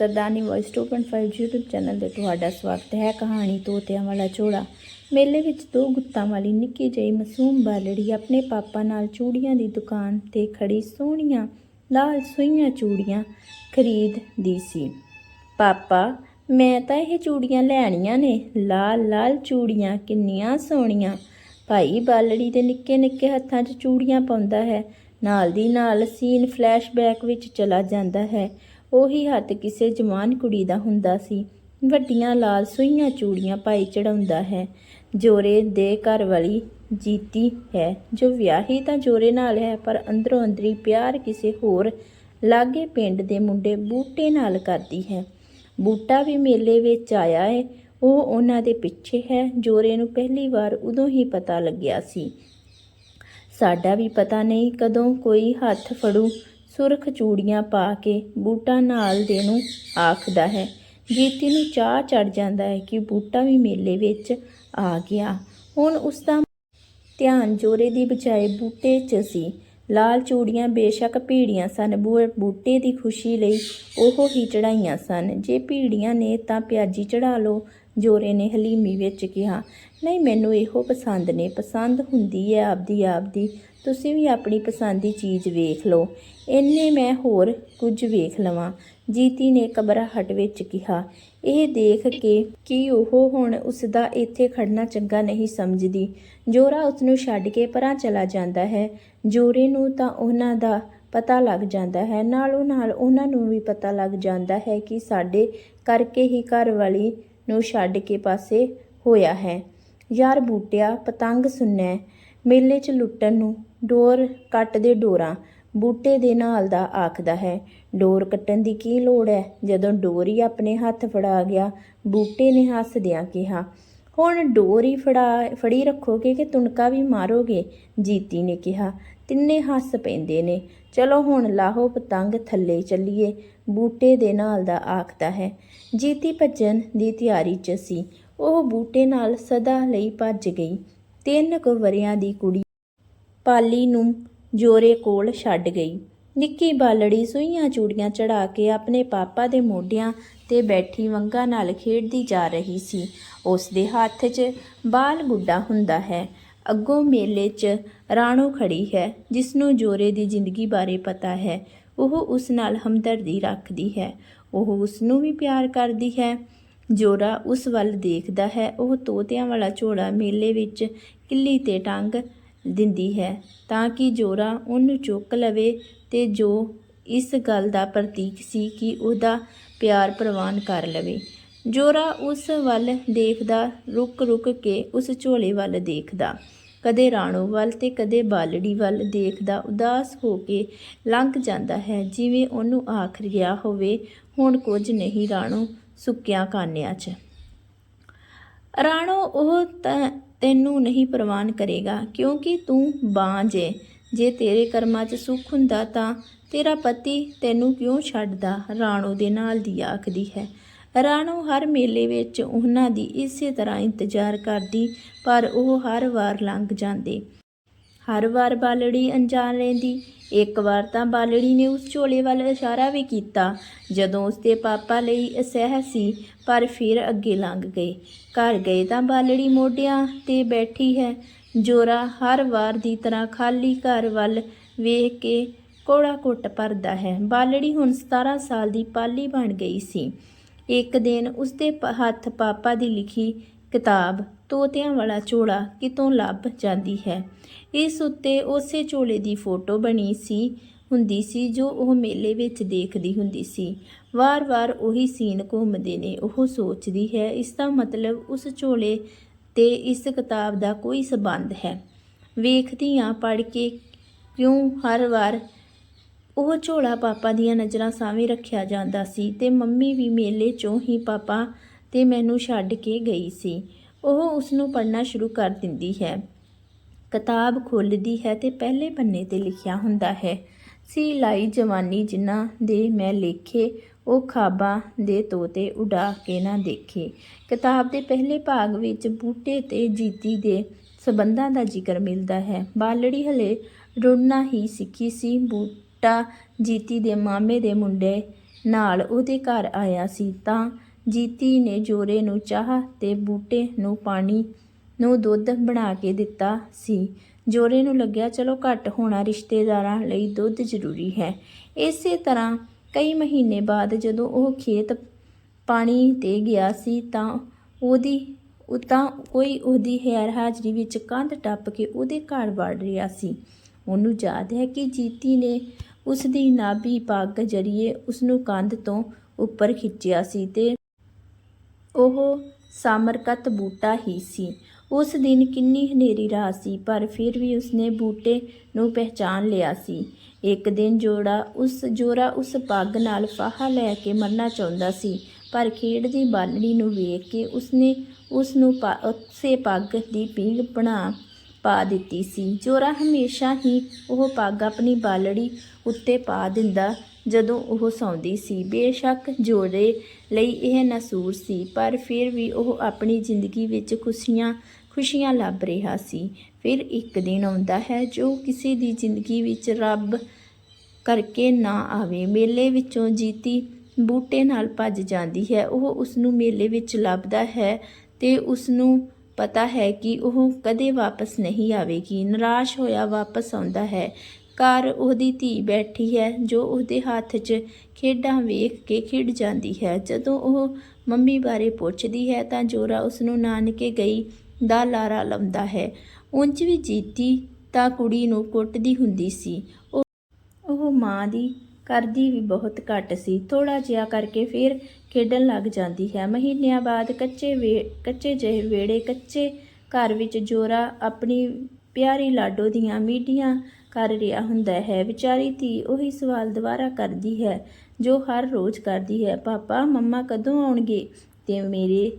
ਸਰਦਾਨੀ voice 2.5 YouTube channel ਤੇ ਤੁਹਾਡਾ ਸਵਾਗਤ ਹੈ ਕਹਾਣੀ ਤੋਤਿਆਂ ਵਾਲਾ ਝੋਲਾ ਮੇਲੇ ਵਿੱਚ ਦੋ ਗੁੱਤਾਂ ਵਾਲੀ ਨਿੱਕੀ ਜਿਹੀ ਮਾਸੂਮ ਬਾਲੜੀ ਆਪਣੇ ਪਾਪਾ ਨਾਲ ਚੂੜੀਆਂ ਦੀ ਦੁਕਾਨ ਤੇ ਖੜੀ ਸੋਹਣੀਆਂ ਲਾਲ ਸੂਈਆਂ ਚੂੜੀਆਂ ਖਰੀਦਦੀ ਸੀ। ਪਾਪਾ, ਮੈਂ ਤਾਂ ਇਹ ਚੂੜੀਆਂ ਲੈਣੀਆਂ ਨੇ, ਲਾਲ ਲਾਲ ਚੂੜੀਆਂ ਕਿੰਨੀਆਂ ਸੋਹਣੀਆਂ। ਭਾਈ ਬਾਲੜੀ ਦੇ ਨਿੱਕੇ ਨਿੱਕੇ ਹੱਥਾਂ 'ਚ ਚੂੜੀਆਂ ਪਾਉਂਦਾ ਹੈ, ਨਾਲ ਦੀ ਨਾਲ ਸੀਨ ਫਲੈਸ਼ਬੈਕ ਵਿੱਚ ਚਲਾ ਜਾਂਦਾ ਹੈ। ਉਹੀ ਹੱਥ ਕਿਸੇ ਜਵਾਨ ਕੁੜੀ ਦਾ ਹੁੰਦਾ ਸੀ। ਵੱਡੀਆਂ ਲਾਲ ਸੂਈਆਂ ਚੂੜੀਆਂ ਪਾਈ ਚੜਾਉਂਦਾ ਹੈ। ਜੋਰੇ ਦੇ ਘਰ ਵਾਲੀ ਜੀਤੀ ਹੈ। ਜੋ ਵਿਆਹੀ ਤਾਂ ਜੋਰੇ ਨਾਲ ਹੈ, ਪਰ ਅੰਦਰੋਂ ਅੰਦਰੀ ਪਿਆਰ ਕਿਸੇ ਹੋਰ ਲਾਗੇ ਪਿੰਡ ਦੇ ਮੁੰਡੇ ਬੂਟੇ ਨਾਲ ਕਰਦੀ ਹੈ। ਬੂਟਾ ਵੀ ਮੇਲੇ ਵਿੱਚ ਆਇਆ ਹੈ ਉਹ ਉਹਨਾਂ ਦੇ ਪਿੱਛੇ ਹੈ। ਜੋਰੇ ਨੂੰ ਪਹਿਲੀ ਵਾਰ ਉਦੋਂ ਹੀ ਪਤਾ ਲੱਗਿਆ ਸੀ। ਸਾਡਾ ਵੀ ਪਤਾ ਨਹੀਂ ਕਦੋਂ ਕੋਈ ਹੱਥ ਫੜੂ। ਸੁਰਖ ਚੂੜੀਆਂ ਪਾ ਕੇ ਬੂਟਾ ਨਾਲ ਦੇ ਨੂੰ ਆਖਦਾ ਹੈ। ਜੀਤੀ ਨੂੰ ਚਾਹ ਚੜ ਜਾਂਦਾ ਹੈ ਕਿ ਬੂਟਾ ਵੀ ਮੇਲੇ ਵਿੱਚ ਆ ਗਿਆ। ਹੁਣ ਉਸ ਦਾ ਧਿਆਨ ਜੋਰੇ ਦੀ ਬਜਾਏ ਬੂਟੇ 'ਚ ਸੀ। ਲਾਲ ਚੂੜੀਆਂ ਬੇਸ਼ੱਕ ਭੀੜੀਆਂ ਸਨ। ਬੂ- ਬੂਟੇ ਦੀ ਖੁਸ਼ੀ ਲਈ ਉਹ ਹੀ ਚੜਾਈਆਂ ਸਨ। ਜੇ ਭੀੜੀਆਂ ਨੇ ਤਾਂ ਪਿਆਜੀ ਚੜਾ ਲਓ, ਜੋਰੇ ਨੇ ਹਲੀਮੀ ਵਿੱਚ ਕਿਹਾ। ਨਹੀਂ, ਮੈਨੂੰ ਇਹੋ ਪਸੰਦ ਨੇ। ਪਸੰਦ ਹੁੰਦੀ ਹੈ ਆਪਦੀ ਆਪਦੀ ਤੁਸੀਂ ਵੀ ਆਪਣੀ ਪਸੰਦ ਦੀ ਚੀਜ਼ ਵੇਖ ਲਓ। ਇੰਨੇ ਮੈਂ ਹੋਰ ਕੁਝ ਵੇਖ ਲਵਾਂ। ਜੀਤੀ ਨੇ ਕਬਰਾਹਟ ਵਿੱਚ ਕਿਹਾ। ਇਹ ਦੇਖ ਕੇ ਕਿ ਉਹ ਹੁਣ ਉਸ ਦਾ ਇੱਥੇ ਖੜਨਾ ਚੰਗਾ ਨਹੀਂ ਸਮਝਦੀ। ਜੋਰਾ ਉਸ ਨੂੰ ਛੱਡ ਕੇ ਪਰਾਂ ਚਲਾ ਜਾਂਦਾ ਹੈ। ਜੋਰੇ ਨੂੰ ਤਾਂ ਉਹਨਾਂ ਦਾ ਪਤਾ ਲੱਗ ਜਾਂਦਾ ਹੈ। ਨਾਲੋਂ ਨਾਲ ਉਹਨਾਂ ਨੂੰ ਵੀ ਪਤਾ ਲੱਗ ਜਾਂਦਾ ਹੈ ਕਿ ਸਾਡੇ ਕਰਕੇ ਹੀ ਘਰ ਵਾਲੀ ਨੂੰ ਛੱਡ ਕੇ ਪਾਸੇ ਹੋਇਆ ਹੈ। ਯਾਰ ਬੂਟਿਆ, ਪਤੰਗ ਸੁਣਨਾ ਮੇਲੇ 'ਚ ਲੁੱਟਣ ਨੂੰ ਡੋਰ ਕੱਟ ਦੇ ਡੋਰਾਂ, ਬੂਟੇ ਦੇ ਨਾਲ ਦਾ ਆਖਦਾ ਹੈ, ਡੋਰ ਕੱਟਣ ਦੀ ਕੀ ਲੋੜ ਹੈ? ਜਦੋਂ ਡੋਰ ਹੀ ਆਪਣੇ ਹੱਥ ਫੜਾ ਗਿਆ, ਬੂਟੇ ਨੇ ਹੱਸਦਿਆਂ ਕਿਹਾ, ਹੁਣ ਡੋਰ ਹੀ ਫੜਾ, ਫੜੀ ਰੱਖੋਗੇ ਕਿ ਤੁਣਕਾ ਵੀ ਮਾਰੋਗੇ? ਜੀਤੀ ਨੇ ਕਿਹਾ, ਤਿੰਨੇ ਹੱਸ ਪੈਂਦੇ ਨੇ। ਚਲੋ ਹੁਣ ਲਾਹੋ ਪਤੰਗ, ਥੱਲੇ ਚੱਲੀਏ। ਬੂਟੇ ਦੇ ਨਾਲ ਦਾ ਆਖਦਾ ਹੈ, ਜੀਤੀ ਭੱਜਣ ਦੀ ਤਿਆਰੀ 'ਚ ਸੀ। ਉਹ ਬੂਟੇ ਨਾਲ ਸਦਾ ਲਈ ਭੱਜ ਗਈ। ਤਿੰਨ ਕੁ ਵਰਿਆਂ ਦੀ ਕੁੜੀ ਪਾਲੀ ਨੂੰ ਜੋਰੇ ਕੋਲ ਛੱਡ ਗਈ। ਨਿੱਕੀ ਬਾਲੜੀ ਸੂਈਆਂ ਚੂੜੀਆਂ ਚੜਾ ਕੇ ਆਪਣੇ ਪਾਪਾ ਦੇ ਮੋਢਿਆਂ ਤੇ ਬੈਠੀ ਵੰਗਾ ਨਾਲ ਖੇਡਦੀ ਜਾ ਰਹੀ ਸੀ। ਉਸ ਦੇ ਹੱਥ 'ਚ ਬਾਲ ਗੁੱਡਾ ਹੁੰਦਾ ਹੈ। ਅੱਗੋਂ ਮੇਲੇ 'ਚ ਰਾਣੋ ਖੜੀ ਹੈ ਜਿਸ ਨੂੰ ਜੋਰੇ ਦੀ ਜ਼ਿੰਦਗੀ ਬਾਰੇ ਪਤਾ ਹੈ। ਉਹ ਉਸ ਨਾਲ ਹਮਦਰਦੀ ਰੱਖਦੀ ਹੈ। ਉਹ ਉਸ ਨੂੰ ਵੀ ਪਿਆਰ ਕਰਦੀ ਹੈ। ਜੋਰਾ ਉਸ ਵੱਲ ਦੇਖਦਾ ਹੈ, ਉਹ ਤੋਤਿਆਂ ਵਾਲਾ ਝੋਲਾ ਮੇਲੇ ਵਿੱਚ ਕਿੱਲੀ ਤੇ ਟੰਗ ਦਿੰਦੀ ਹੈ ਤਾਂ ਕਿ ਜੋਰਾ ਉਹਨੂੰ ਚੁੱਕ ਲਵੇ ਤੇ ਜੋ ਇਸ ਗੱਲ ਦਾ ਪ੍ਰਤੀਕ ਸੀ ਕਿ ਉਹਦਾ ਪਿਆਰ ਪ੍ਰਵਾਨ ਕਰ ਲਵੇ। ਜੋਰਾ ਉਸ ਵੱਲ ਦੇਖਦਾ ਰੁਕ ਰੁਕ ਕੇ ਉਸ ਝੋਲੇ ਵੱਲ ਦੇਖਦਾ। ਕਦੇ ਰਾਣੋ ਵੱਲ ਤੇ ਕਦੇ ਬਾਲੜੀ ਵੱਲ ਦੇਖਦਾ, ਉਦਾਸ ਹੋ ਕੇ ਲੰਘ ਜਾਂਦਾ ਹੈ, ਜਿਵੇਂ ਉਹਨੂੰ ਆਖ ਰਿਹਾ ਹੋਵੇ, ਹੁਣ ਕੁਝ ਨਹੀਂ ਰਾਣੋ ਸੁੱਕਿਆਂ ਕਾਨਿਆਂ 'ਚ। ਰਾਣੋ, ਉਹ ਤੈਨੂੰ ਨਹੀਂ ਪ੍ਰਵਾਨ ਕਰੇਗਾ, ਕਿਉਂਕਿ ਤੂੰ ਬਾਂਝ ਏ। ਜੇ ਤੇਰੇ ਕਰਮਾਂ 'ਚ ਸੁੱਖ ਹੁੰਦਾ ਤਾਂ ਤੇਰਾ ਪਤੀ ਤੈਨੂੰ ਕਿਉਂ ਛੱਡਦਾ? ਰਾਣੋ ਦੇ ਨਾਲ ਦੀ ਆਖਦੀ ਹੈ। ਰਾਣੋ ਹਰ ਮੇਲੇ ਵਿੱਚ ਉਹਨਾਂ ਦੀ ਇਸੇ ਤਰ੍ਹਾਂ ਇੰਤਜ਼ਾਰ ਕਰਦੀ, ਪਰ ਉਹ ਹਰ ਵਾਰ ਲੰਘ ਜਾਂਦੇ। ਹਰ ਵਾਰ ਬਾਲੜੀ ਅਣਜਾਣ ਰਹਿੰਦੀ ਇੱਕ ਵਾਰ ਤਾਂ ਬਾਲੜੀ ਨੇ ਉਸ ਝੋਲੇ ਵੱਲ ਇਸ਼ਾਰਾ ਵੀ ਕੀਤਾ। ਜਦੋਂ ਉਸਦੇ ਪਾਪਾ ਲਈ ਅਸਹਿ ਸੀ, ਪਰ ਫਿਰ ਅੱਗੇ ਲੰਘ ਗਏ। ਘਰ ਗਏ ਤਾਂ ਬਾਲੜੀ ਮੋਢਿਆਂ ਤੇ ਬੈਠੀ ਹੈ। ਜੋਰਾ ਹਰ ਵਾਰ ਦੀ ਤਰ੍ਹਾਂ ਖਾਲੀ ਘਰ ਵੱਲ ਵੇਖ ਕੇ ਕੋੜਾ ਕੁੱਟ ਭਰਦਾ ਹੈ। ਬਾਲੜੀ ਹੁਣ 17 ਸਾਲ ਦੀ ਪਾਲੀ ਬਣ ਗਈ ਸੀ। ਇੱਕ ਦਿਨ ਉਸਦੇ ਪ- ਹੱਥ ਪਾਪਾ ਦੀ ਲਿਖੀ ਕਿਤਾਬ ਤੋਤਿਆਂ ਵਾਲਾ ਝੋਲਾ ਕਿਤੋਂ ਲੱਭ ਜਾਂਦੀ ਹੈ। ਇਸ ਉੱਤੇ ਉਸੇ ਝੋਲੇ ਦੀ ਫੋਟੋ ਬਣੀ ਸੀ, ਹੁੰਦੀ ਸੀ ਜੋ ਉਹ ਮੇਲੇ ਵਿੱਚ ਦੇਖਦੀ ਹੁੰਦੀ ਸੀ। ਵਾਰ-ਵਾਰ ਉਹੀ ਸੀਨ ਘੁੰਮਦੇ ਨੇ, ਉਹ ਸੋਚਦੀ ਹੈ, ਇਸ ਦਾ ਮਤਲਬ ਉਸ ਝੋਲੇ ਤੇ ਇਸ ਕਿਤਾਬ ਦਾ ਕੋਈ ਸਬੰਧ ਹੈ। ਵੇਖਦੀ ਹਾਂ ਪੜ੍ਹ ਕੇ ਕਿਉਂ ਹਰ ਵਾਰ ਉਹ ਝੋਲਾ ਪਾਪਾ ਦੀਆਂ ਨਜ਼ਰਾਂ ਸਾਹਮਣੇ ਰੱਖਿਆ ਜਾਂਦਾ ਸੀ ਤੇ ਮੰਮੀ ਵੀ ਮੇਲੇ 'ਚੋਂ ਹੀ ਪਾਪਾ ਤੇ ਮੈਨੂੰ ਛੱਡ ਕੇ ਗਈ ਸੀ। ਉਹ ਉਸ ਨੂੰ ਪੜ੍ਹਨਾ ਸ਼ੁਰੂ ਕਰ ਦਿੰਦੀ ਹੈ। ਕਿਤਾਬ ਖੋਲਦੀ ਹੈ ਤੇ ਪਹਿਲੇ ਪੰਨੇ ਤੇ ਲਿਖਿਆ ਹੁੰਦਾ ਹੈ। ਸੀ ਲਾਈ ਜਵਾਨੀ ਜਿਨ੍ਹਾਂ ਦੇ ਮੈਂ ਲੇਖੇ, ਉਹ ਖਾਬਾਂ ਦੇ ਤੋਤੇ ਉਡਾ ਕੇ ਨਾ ਦੇਖੇ। ਕਿਤਾਬ ਦੇ ਪਹਿਲੇ ਭਾਗ ਵਿੱਚ ਬੂਟੇ ਤੇ ਜੀਤੀ ਦੇ ਸਬੰਧਾਂ ਦਾ ਜ਼ਿਕਰ ਮਿਲਦਾ ਹੈ। ਬਾਲੜੀ ਹਲੇ ਰੁੜਨਾ ਹੀ ਸਿੱਖੀ ਸੀ। ਬੂਟਾ ਜੀਤੀ ਦੇ ਮਾਮੇ ਦੇ ਮੁੰਡੇ ਨਾਲ ਉਹਦੇ ਘਰ ਆਇਆ ਸੀ ਤਾਂ ਜੀਤੀ ਨੇ ਜੋਰੇ ਨੂੰ ਚਾਹ ਤੇ ਬੂਟੇ ਨੂੰ ਪਾਣੀ ਨੂੰ ਦੁੱਧ ਬਣਾ ਕੇ ਦਿੱਤਾ ਸੀ। ਜੋਰੇ ਨੂੰ ਲੱਗਿਆ, ਚਲੋ ਘੱਟ ਹੋਣਾ, ਰਿਸ਼ਤੇਦਾਰਾਂ ਲਈ ਦੁੱਧ ਜ਼ਰੂਰੀ ਹੈ। ਇਸੇ ਤਰ੍ਹਾਂ ਕਈ ਮਹੀਨੇ ਬਾਅਦ ਜਦੋਂ ਉਹ ਖੇਤ ਪਾਣੀ ਤੇ ਗਿਆ ਸੀ ਤਾਂ ਉਹਦੀ ਉਹ ਤਾਂ ਕੋਈ ਉਹਦੀ ਹੈਰ ਹਾਜ਼ਰੀ ਵਿੱਚ ਕੰਧ ਟੱਪ ਕੇ ਉਹਦੇ ਘਰ ਵੜ ਰਿਹਾ ਸੀ। ਉਹਨੂੰ ਯਾਦ ਹੈ ਕਿ ਜੀਤੀ ਨੇ ਉਸ ਦੀ ਨਾਭੀ ਪੱਗ ਜਰੀਏ ਉਸ ਨੂੰ ਕੰਧ ਤੋਂ ਉੱਪਰ ਖਿੱਚਿਆ ਸੀ ਤੇ ਉਹ ਸਾਮਰਕਤ ਬੂਟਾ ਹੀ ਸੀ। ਉਸ ਦਿਨ ਕਿੰਨੀ ਹਨੇਰੀ ਰਾਤ ਸੀ, ਪਰ ਫਿਰ ਵੀ ਉਸਨੇ ਬੂਟੇ ਨੂੰ ਪਹਿਚਾਨ ਲਿਆ ਸੀ। ਇੱਕ ਦਿਨ ਜੋੜਾ ਉਸ ਜੋਰਾ ਉਸ ਪੱਗ ਨਾਲ ਫਾਹਾ ਲੈ ਕੇ ਮਰਨਾ ਚਾਹੁੰਦਾ ਸੀ, ਪਰ ਖੇਡ ਦੀ ਬਾਲੜੀ ਨੂੰ ਵੇਖ ਕੇ ਉਸਨੇ ਉਸ ਨੂੰ ਪਾ- ਉਸੇ ਪੱਗ ਦੀ ਪੀਂਘ ਬਣਾ ਪਾ ਦਿੱਤੀ ਸੀ। ਜੋਰਾ ਹਮੇਸ਼ਾ ਹੀ ਉਹ ਪੱਗ ਆਪਣੀ ਬਾਲੜੀ ਉੱਤੇ ਪਾ ਦਿੰਦਾ ਜਦੋਂ ਉਹ ਸੌਂਦੀ ਸੀ। ਬੇਸ਼ੱਕ ਜੋੜੇ ਲਈ ਇਹ ਨਸੂਰ ਸੀ, ਪਰ ਫਿਰ ਵੀ ਉਹ ਆਪਣੀ ਜ਼ਿੰਦਗੀ ਵਿੱਚ ਖੁਸ਼ੀਆਂ ਖੁਸ਼ੀਆਂ ਲੱਭ ਰਿਹਾ ਸੀ। ਫਿਰ ਇੱਕ ਦਿਨ ਆਉਂਦਾ ਹੈ ਜੋ ਕਿਸੇ ਦੀ ਜ਼ਿੰਦਗੀ ਵਿੱਚ ਰੱਬ ਕਰਕੇ ਨਾ ਆਵੇ। ਮੇਲੇ ਵਿੱਚੋਂ ਜੀਤੀ ਬੂਟੇ ਨਾਲ ਭੱਜ ਜਾਂਦੀ ਹੈ। ਉਹ ਉਸ ਨੂੰ ਮੇਲੇ ਵਿੱਚ ਲੱਭਦਾ ਹੈ ਤੇ ਉਸ ਨੂੰ ਪਤਾ ਹੈ ਕਿ ਉਹ ਕਦੇ ਵਾਪਸ ਨਹੀਂ ਆਵੇਗੀ। ਨਿਰਾਸ਼ ਹੋਇਆ ਵਾਪਸ ਆਉਂਦਾ ਹੈ। ਘਰ ਉਹਦੀ ਧੀ ਬੈਠੀ ਹੈ, ਜੋ ਉਹਦੇ ਹੱਥ 'ਚ ਖੇਡਾਂ ਵੇਖ ਕੇ ਖਿੜ ਜਾਂਦੀ ਹੈ। ਜਦੋਂ ਉਹ ਮੰਮੀ ਬਾਰੇ ਪੁੱਛਦੀ ਹੈ ਤਾਂ ਜੋਰਾ ਉਸ ਨੂੰ ਨਾਨਕੇ ਗਈ ਦਾ ਲਾਰਾ ਲਾਉਂਦਾ ਹੈ। ਉਂਝ ਵੀ ਜੀਤੀ ਤਾਂ ਕੁੜੀ ਨੂੰ ਕੁੱਟਦੀ ਹੁੰਦੀ ਸੀ। ਉਹ ਉਹ ਮਾਂ ਦੀ ਕਰਦੀ ਵੀ ਬਹੁਤ ਘੱਟ ਸੀ। ਥੋੜਾ ਜਿਹਾ ਕਰਕੇ ਫਿਰ ਖੇਡਣ ਲੱਗ ਜਾਂਦੀ ਹੈ। ਮਹੀਨਿਆਂ ਬਾਅਦ ਕੱਚੇ ਵੇ, ਕੱਚੇ ਜਿਹੇ ਵੇੜੇ ਕੱਚੇ ਘਰ ਵਿੱਚ ਜੋਰਾ ਆਪਣੀ ਪਿਆਰੀ ਲਾਡੋ ਦੀਆਂ ਮੀਡੀਆਂ ਕਰ ਰਿਹਾ ਹੁੰਦਾ ਹੈ। ਵਿਚਾਰੀ ਧੀ ਉਹੀ ਸਵਾਲ ਦੁਬਾਰਾ ਕਰਦੀ ਹੈ, ਜੋ ਹਰ ਰੋਜ਼ ਕਰਦੀ ਹੈ, ਪਾਪਾ, ਮੰਮਾ ਕਦੋਂ ਆਉਣਗੇ? ਤੇ ਮੇਰੇ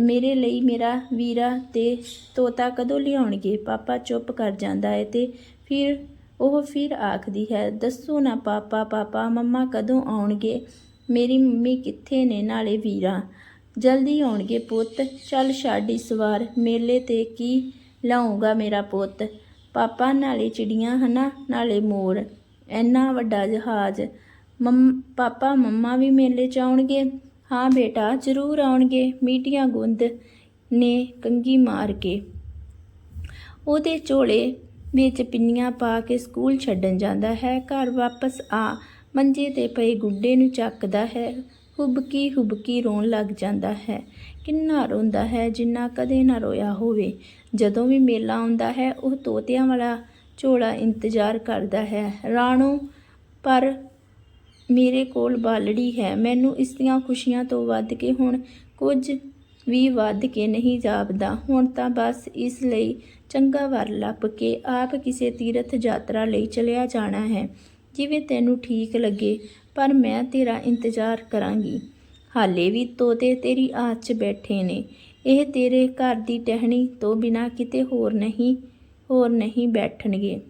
ਮੇਰੇ ਲਈ ਮੇਰਾ ਵੀਰਾ ਤੇ ਤੋਤਾ ਕਦੋਂ ਲਿਆਉਣਗੇ? ਪਾਪਾ ਚੁੱਪ ਕਰ ਜਾਂਦਾ ਹੈ ਤੇ ਫਿਰ ਉਹ ਫਿਰ ਆਖਦੀ ਹੈ, ਦੱਸੋ ਨਾ ਪਾਪਾ ਪਾਪਾ, ਮੰਮਾ ਕਦੋਂ ਆਉਣਗੇ? ਮੇਰੀ ਮੰਮੀ ਕਿੱਥੇ ਨੇ ਨਾਲੇ ਵੀਰਾ? ਜਲਦੀ ਆਉਣਗੇ ਪੁੱਤ, ਚੱਲ ਛੱਡ ਇਸ ਵਾਰ। ਮੇਲੇ ਤੇ ਕੀ ਲਾਉਂਗਾ ਮੇਰਾ ਪੁੱਤ? ਪਾਪਾ ਨਾਲੇ ਚਿੜੀਆਂ ਹਨਾ, ਨਾਲੇ ਮੋਰ। ਇੰਨਾ ਵੱਡਾ ਜਹਾਜ਼। ਮੰਮ, ਪਾਪਾ, ਮੰਮਾ ਵੀ ਮੇਲੇ 'ਚ ਆਉਣਗੇ? ਹਾਂ ਬੇਟਾ, ਜ਼ਰੂਰ ਆਉਣਗੇ। ਮੀਟੀਆਂ ਗੁੰਦ ਨੇ ਕੰਗੀ ਮਾਰ ਕੇ। ਉਹਦੇ ਝੋਲੇ ਵਿੱਚ ਪਿੰਨੀਆਂ ਪਾ ਕੇ ਸਕੂਲ ਛੱਡਣ ਜਾਂਦਾ ਹੈ। ਘਰ ਵਾਪਸ ਆ ਮੰਜੇ ਤੇ ਪਏ ਗੁੱਡੇ ਨੂੰ ਚੱਕਦਾ ਹੈ। ਹੁਬਕੀ ਹੁਬਕੀ ਰੋਣ ਲੱਗ ਜਾਂਦਾ ਹੈ। ਕਿੰਨਾ ਰੋਂਦਾ ਹੈ ਜਿੰਨਾ ਕਦੇ ਨਾ ਰੋਇਆ ਹੋਵੇ। ਜਦੋਂ ਵੀ ਮੇਲਾ ਆਉਂਦਾ ਹੈ, ਉਹ ਤੋਤਿਆਂ ਵਾਲਾ ਝੋਲਾ ਇੰਤਜ਼ਾਰ ਕਰਦਾ ਹੈ। ਰਾਣੋ, ਪਰ ਮੇਰੇ ਕੋਲ ਬਾਲੜੀ ਹੈ। ਮੈਨੂੰ ਇਸ ਦੀਆਂ ਖੁਸ਼ੀਆਂ ਤੋਂ ਵੱਧ ਕੇ ਹੁਣ ਕੁਝ ਵੀ ਵੱਧ ਕੇ ਨਹੀਂ ਜਾਪਦਾ। ਹੁਣ ਤਾਂ ਬਸ ਇਸ ਲਈ ਚੰਗਾ ਵਰ ਲੱਭ ਕੇ ਆਪ ਕਿਸੇ ਤੀਰਥ ਯਾਤਰਾ ਲਈ ਚਲਿਆ ਜਾਣਾ ਹੈ। ਜਿਵੇਂ ਤੈਨੂੰ ਠੀਕ ਲੱਗੇ, ਪਰ ਮੈਂ ਤੇਰਾ ਇੰਤਜ਼ਾਰ ਕਰਾਂਗੀ। ਹਾਲੇ ਵੀ ਤੋਤੇ ਤੇਰੀ ਆਸ 'ਚ ਬੈਠੇ ਨੇ। ਇਹ ਤੇਰੇ ਘਰ ਦੀ ਟਹਿਣੀ ਤੋਂ ਬਿਨਾ ਕਿਤੇ ਹੋਰ ਨਹੀਂ ਹੋਰ ਨਹੀਂ ਬੈਠਣਗੇ।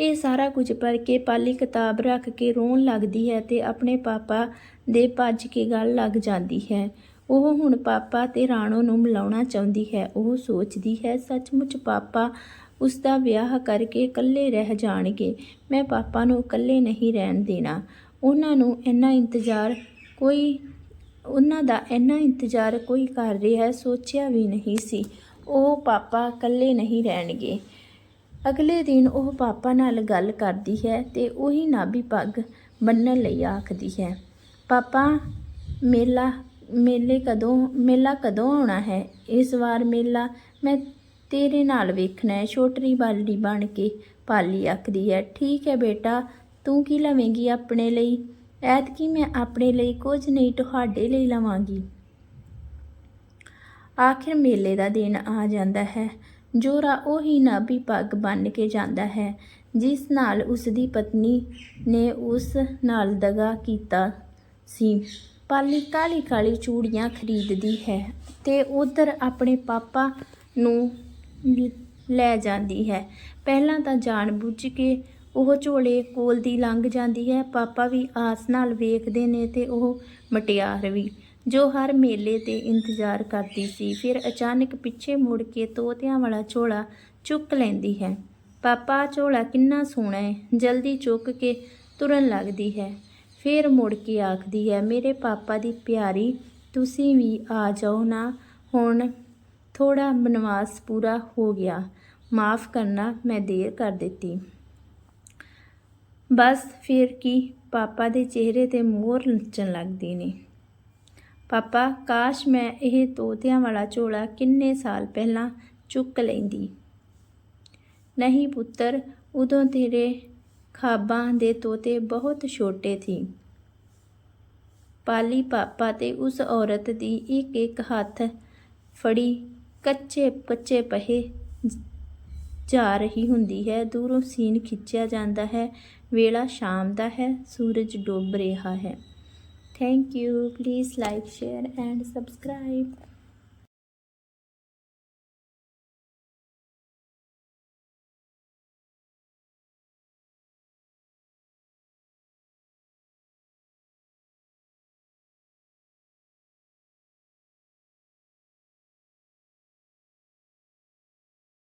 ਇਹ ਸਾਰਾ ਕੁਝ ਪੜ੍ਹ ਕੇ ਪਾਲੀ ਕਿਤਾਬ ਰੱਖ ਕੇ ਰੋਣ ਲੱਗਦੀ ਹੈ ਤੇ ਆਪਣੇ ਪਾਪਾ ਦੇ ਭੱਜ ਕੇ ਗੱਲ ਲੱਗ ਜਾਂਦੀ ਹੈ। ਉਹ ਹੁਣ ਪਾਪਾ ਤੇ ਰਾਣੋ ਨੂੰ ਮਿਲਾਉਣਾ ਚਾਹੁੰਦੀ ਹੈ। ਉਹ ਸੋਚਦੀ ਹੈ, ਸੱਚਮੁੱਚ ਪਾਪਾ ਉਸ ਦਾ ਵਿਆਹ ਕਰਕੇ ਇਕੱਲੇ ਰਹਿ ਜਾਣਗੇ। ਮੈਂ ਪਾਪਾ ਨੂੰ ਇਕੱਲੇ ਨਹੀਂ ਰਹਿਣ ਦੇਣਾ। ਉਹਨਾਂ ਨੂੰ ਇੰਨਾ ਇੰਤਜ਼ਾਰ ਕੋਈ, ਉਹਨਾਂ ਦਾ ਇੰਨਾ ਇੰਤਜ਼ਾਰ ਕੋਈ ਕਰ ਰਿਹਾ ਹੈ, ਸੋਚਿਆ ਵੀ ਨਹੀਂ ਸੀ। ਉਹ ਪਾਪਾ ਇਕੱਲੇ ਨਹੀਂ ਰਹਿਣਗੇ। ਅਗਲੇ ਦਿਨ ਉਹ ਪਾਪਾ ਨਾਲ ਗੱਲ ਕਰਦੀ ਹੈ ਤੇ ਉਹੀ ਨਾਭੀ ਪੱਗ ਬੰਨਣ ਲਈ ਆਖਦੀ ਹੈ, ਪਾਪਾ, ਮੇਲਾ ਮੇਲੇ ਕਦੋਂ, ਮੇਲਾ ਕਦੋਂ ਆਉਣਾ ਹੈ? ਇਸ ਵਾਰ ਮੇਲਾ ਮੈਂ ਤੇਰੇ ਨਾਲ ਵੇਖਣਾ ਹੈ। ਛੋਟਰੀ ਬਾਲੀ ਬਣ ਕੇ ਪਾਲੀ ਆਖਦੀ ਹੈ, ਠੀਕ ਹੈ ਬੇਟਾ, ਤੂੰ ਕੀ ਲਵੇਂਗੀ ਆਪਣੇ ਲਈ? ਐਤਕੀ ਮੈਂ ਆਪਣੇ ਲਈ ਕੁਝ ਨਹੀਂ, ਤੁਹਾਡੇ ਲਈ ਲਵਾਂਗੀ। ਆਖਿਰ ਮੇਲੇ ਦਾ ਦਿਨ ਆ ਜਾਂਦਾ ਹੈ। ਜੋਰਾ ਉਹੀ ਨਾਭੀ ਪੱਗ ਬੰਨ੍ਹ ਕੇ ਜਾਂਦਾ ਹੈ, ਜਿਸ ਨਾਲ ਉਸ ਦੀ ਪਤਨੀ ਨੇ ਉਸ ਨਾਲ ਦਗਾ ਕੀਤਾ ਸੀ। ਪਾਲੀ ਕਾਲੀ ਕਾਲੀ ਚੂੜੀਆਂ ਖਰੀਦਦੀ ਹੈ ਤੇ ਉਧਰ ਆਪਣੇ ਪਾਪਾ ਨੂੰ ਲ- ਲੈ ਜਾਂਦੀ ਹੈ। ਪਹਿਲਾਂ ਤਾਂ ਜਾਣ ਬੁੱਝ ਕੇ ਉਹ ਝੋਲੇ ਕੋਲ ਦੀ ਲੰਘ ਜਾਂਦੀ ਹੈ। ਪਾਪਾ ਵੀ ਆਸ ਨਾਲ ਵੇਖਦੇ ਨੇ ਤੇ ਉਹ ਮਟਿਆਰ ਵੀ, ਜੋ ਹਰ ਮੇਲੇ ਤੇ ਇੰਤਜ਼ਾਰ ਕਰਦੀ ਸੀ। ਫਿਰ ਅਚਾਨਕ ਪਿੱਛੇ ਮੁੜ ਕੇ ਤੋਤਿਆਂ ਵਾਲਾ ਝੋਲਾ ਚੁੱਕ ਲੈਂਦੀ ਹੈ। ਪਾਪਾ, ਝੋਲਾ ਕਿੰਨਾ ਸੋਹਣਾ ਹੈ। ਜਲਦੀ ਚੁੱਕ ਕੇ ਤੁਰਨ ਲੱਗਦੀ ਹੈ। ਫਿਰ ਮੁੜ ਕੇ ਆਖਦੀ ਹੈ, ਮੇਰੇ ਪਾਪਾ ਦੀ ਪਿਆਰੀ, ਤੁਸੀਂ ਵੀ ਆ ਜਾਓ ਨਾ। ਹੁਣ ਥੋੜਾ ਬਨਵਾਸ ਪੂਰਾ ਹੋ ਗਿਆ। ਮਾਫ ਕਰਨਾ ਮੈਂ ਦੇਰ ਕਰ ਦਿੱਤੀ। ਬਸ ਫਿਰ ਕੀ, ਪਾਪਾ ਦੇ ਚਿਹਰੇ ਤੇ ਮੋਹਰ ਨੱਚਣ ਲੱਗਦੀ ਨੇ। ਪਾਪਾ, ਕਾਸ਼ ਮੈਂ ਇਹ ਤੋਤਿਆਂ ਵਾਲਾ ਝੋਲਾ ਕਿੰਨੇ ਸਾਲ ਪਹਿਲਾਂ ਚੁੱਕ ਲੈਂਦੀ। ਨਹੀਂ ਪੁੱਤਰ, ਉਦੋਂ ਤੇਰੇ ਖਾਬਾਂ ਦੇ ਤੋਤੇ ਬਹੁਤ ਛੋਟੇ ਸੀ। ਪਾਲੀ ਪਾਪਾ ਤੇ ਉਸ ਔਰਤ ਦੀ ਇੱਕ ਇੱਕ ਹੱਥ ਫੜੀ ਕੱਚੇ ਕੱਚੇ ਪਹੇ ਜਾ ਰਹੀ ਹੁੰਦੀ ਹੈ। ਦੂਰੋਂ ਸੀਨ ਖਿੱਚਿਆ ਜਾਂਦਾ ਹੈ। ਵੇਲਾ ਸ਼ਾਮ ਦਾ ਹੈ। ਸੂਰਜ ਡੁੱਬ ਰਿਹਾ ਹੈ। Thank you please like share and subscribe